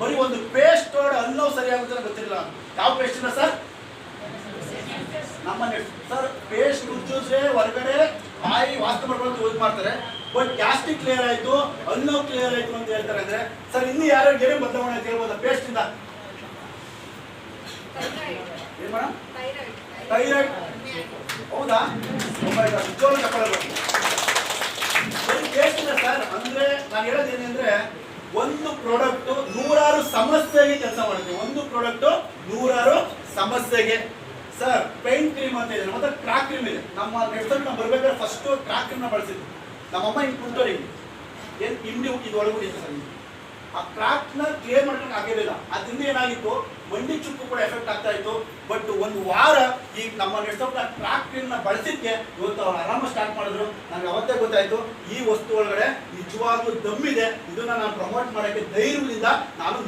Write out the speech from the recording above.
ಬರೀ ಒಂದು ಪೇಸ್ಟ್ ಅನ್ನೋ ಸರಿ ಸರಿಯಾಗುತ್ತೆ ಅಂತ ಗೊತ್ತಿಲ್ಲ ಯಾವ ಪೇಸ್ಟ್ ಇಲ್ಲ ಸರ್ ನಮ್ಮ ಸರ್ ಪೇಸ್ಟ್ ಉಜ್ಜಿದ್ರೆ ಹೊರಗಡೆ ಬಾಯಿ ವಾಸ್ತು ಮಾಡ್ಕೊಂಡು ಯೂಸ್ ಮಾಡ್ತಾರೆ. ಬಟ್ ಗ್ಯಾಸ್ಟ್ರಿಕ್ ಕ್ಲಿಯರ್ ಆಯ್ತು ಅನ್ನೋ ಕ್ಲಿಯರ್ ಆಯ್ತು ಅಂತ ಹೇಳ್ತಾರೆ ಅಂದ್ರೆ ಸರ್ ಇನ್ನು ಯಾರು ಏನೇ ಬದಲಾವಣೆ ಅಂತ ಹೇಳ್ಬೋದಾ ಪೇಸ್ಟ್ ಇಂದ? ಏನ್ ಮೇಡಮ್ ಥೈರಾಯ್ಡ್ ಹೌದಾ ತಗೊಳ್ಬೇಕು ಬರೀ ಪೇಸ್ಟ್ ಇಲ್ಲ ಸರ್ ಅಂದ್ರೆ ನಾನು ಹೇಳೋದು ಅಂದ್ರೆ ಒಂದು ಪ್ರಾಡಕ್ಟ್ ನೂರಾರು ಸಮಸ್ಯೆಗೆ ಕೆಲಸ ಮಾಡುತ್ತೆ. ಒಂದು ಪ್ರಾಡಕ್ಟ್ ನೂರಾರು ಸಮಸ್ಯೆಗೆ. ಸರ್ ಪೇಂಟ್ ಕ್ರೀಮ್ ಅಂತ ಇದೆ. ಮತ್ತೆ ಕ್ರಾಕ್ ಕ್ರೀಮ್ ಇದೆ. ನಮ್ಮ ವೆಬ್ಸೈಟ್ ನಾವು ಬರ್ಬೇಕಾದ್ರೆ ಫಸ್ಟ್ ಕ್ರಾಕ್ ಕ್ರೀಮ್ನ ಬಳಸಿದ್ವಿ ನಮ್ಮಮ್ಮ ಹಿಂಗೆ ಕುಂತೋರಿ ಏನು ಹಿಂಡಿ ಇದು ಒಳಗುಡಿತ್ತು ಸರ್ ಆ ಕ್ರಾಕ್ನ ಕ್ಲಿಯರ್ ಮಾಡ್ಲಿಕ್ಕೆ ಆಗಿರಲಿಲ್ಲ ಅದರಿಂದ ಏನಾಗಿತ್ತು? ಮಂಡಿ ಚುಕ್ಕು ಕೂಡ ಎಫೆಕ್ಟ್ ಆಗ್ತಾ ಇತ್ತು. ಬಟ್ ಒಂದು ವಾರ ಈ ನಮ್ಮ ನೆಟ್ವರ್ಕ್ ಕ್ರಾಕ್ ಕ್ರೀಮ್ನ ಬಳಸಿದ್ಕೆ ಇವತ್ತು ಅವ್ರು ಆರಾಮ ಸ್ಟಾರ್ಟ್ ಗೊತ್ತಾಯ್ತು. ಈ ವಸ್ತು ಒಳಗಡೆ ನಿಜವಾಗ್ಲೂ ದಮ್ಮಿದೆ. ಇದನ್ನ ನಾನು ಪ್ರಮೋಟ್ ಮಾಡೋಕ್ಕೆ ಧೈರ್ಯದಿಂದ ನಾನು